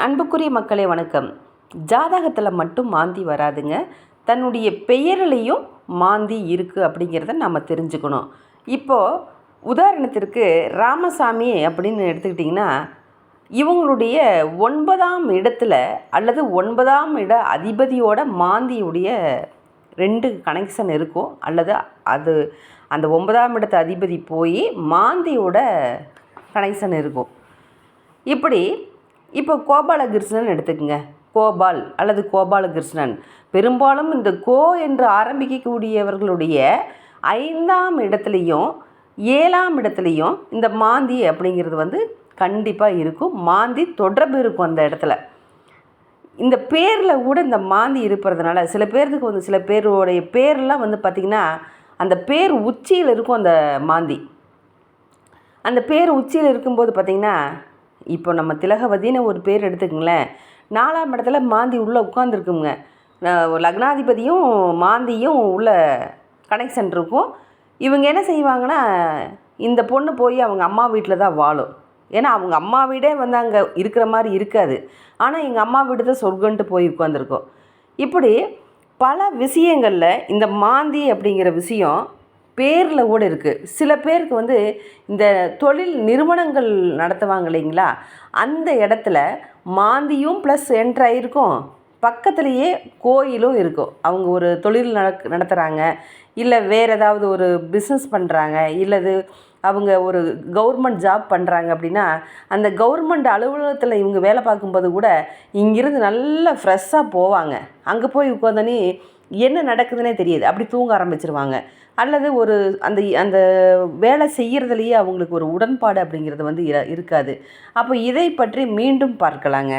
அன்புக்குரிய மக்களே வணக்கம். ஜாதகத்தில் மட்டும் மாந்தி வராதுங்க. தன்னுடைய பெயரிலையும் மாந்தி இருக்குது அப்படிங்கிறத நம்ம தெரிஞ்சுக்கணும். இப்போது உதாரணத்திற்கு ராமசாமி அப்படின்னு எடுத்துக்கிட்டிங்கன்னா இவங்களுடைய ஒன்பதாம் இடத்துல அல்லது ஒன்பதாம் இட அதிபதியோட மாந்தியுடைய ரெண்டு கனெக்ஷன் இருக்கும். அல்லது அது அந்த ஒன்பதாம் இடத்து அதிபதி போய் மாந்தியோட கனெக்ஷன் இருக்கும். இப்படி இப்போ கோபாலகிருஷ்ணன் எடுத்துக்கங்க. கோபால் அல்லது கோபாலகிருஷ்ணன். பெரும்பாலும் இந்த கோ என்று ஆரம்பிக்கக்கூடியவர்களுடைய ஐந்தாம் இடத்துலையும் ஏழாம் இடத்துலையும் இந்த மாந்தி அப்படிங்கிறது வந்து கண்டிப்பாக இருக்கும். மாந்தி தொடர்பு இருக்கும் அந்த இடத்துல. இந்த பேரில் கூட இந்த மாந்தி இருப்பறதுனால சில பேர்த்துக்கு வந்து சில பேருடைய பேர்லாம் வந்து பார்த்திங்கன்னா அந்த பேர் உச்சியில் இருக்கும் அந்த மாந்தி. அந்த பேர் உச்சியில் இருக்கும்போது பார்த்திங்கன்னா இப்போ நம்ம திலகவதின்னு ஒரு பேர் எடுத்துக்கங்களேன். நாலாம் இடத்துல மாந்தி உள்ளே உட்காந்துருக்குங்க லக்னாதிபதியும் மாந்தியும் உள்ள கனெக்ஷன் இருக்கும். இவங்க என்ன செய்வாங்கன்னா இந்த பொண்ணு போய் அவங்க அம்மா வீட்டில் தான் வாழும். ஏன்னா அவங்க அம்மா வீடே வந்து அங்கே இருக்கிற மாதிரி இருக்காது. ஆனால் எங்கள் அம்மா வீடு தான் சொர்க்கன்ட்டு போய் உட்காந்துருக்கோம் இப்படி பல விஷயங்களில் இந்த மாந்தி அப்படிங்கிற விஷயம் பேரில் கூட இருக்குது சில பேருக்கு வந்து இந்த தொழில் நிறுவனங்கள் நடத்துவாங்க இல்லைங்களா? அந்த இடத்துல மாந்தியும் ப்ளஸ் என்ட்ராயிருக்கும் பக்கத்துலேயே கோயிலும் இருக்கும். அவங்க ஒரு தொழில் நடக் நடத்துகிறாங்க இல்லை வேறு ஏதாவது ஒரு பிஸ்னஸ் பண்ணுறாங்க இல்லது அவங்க ஒரு கவர்மெண்ட் ஜாப் பண்ணுறாங்க அப்படின்னா அந்த கவர்மெண்ட் அலுவலகத்தில் இவங்க வேலை பார்க்கும்போது கூட இங்கிருந்து நல்லா ஃப்ரெஷ்ஷாக போவாங்க. அங்கே போய் உட்காந்தோன்னே என்ன நடக்குதுன்னே தெரியாது. அப்படி தூங்க ஆரம்பிச்சிருவாங்க. அல்லது ஒரு அந்த அந்த வேலை செய்கிறதுலையே அவங்களுக்கு ஒரு உடன்பாடு அப்படிங்கிறது வந்து இருக்காது. அப்போ இதை பற்றி மீண்டும் பார்க்கலாங்க.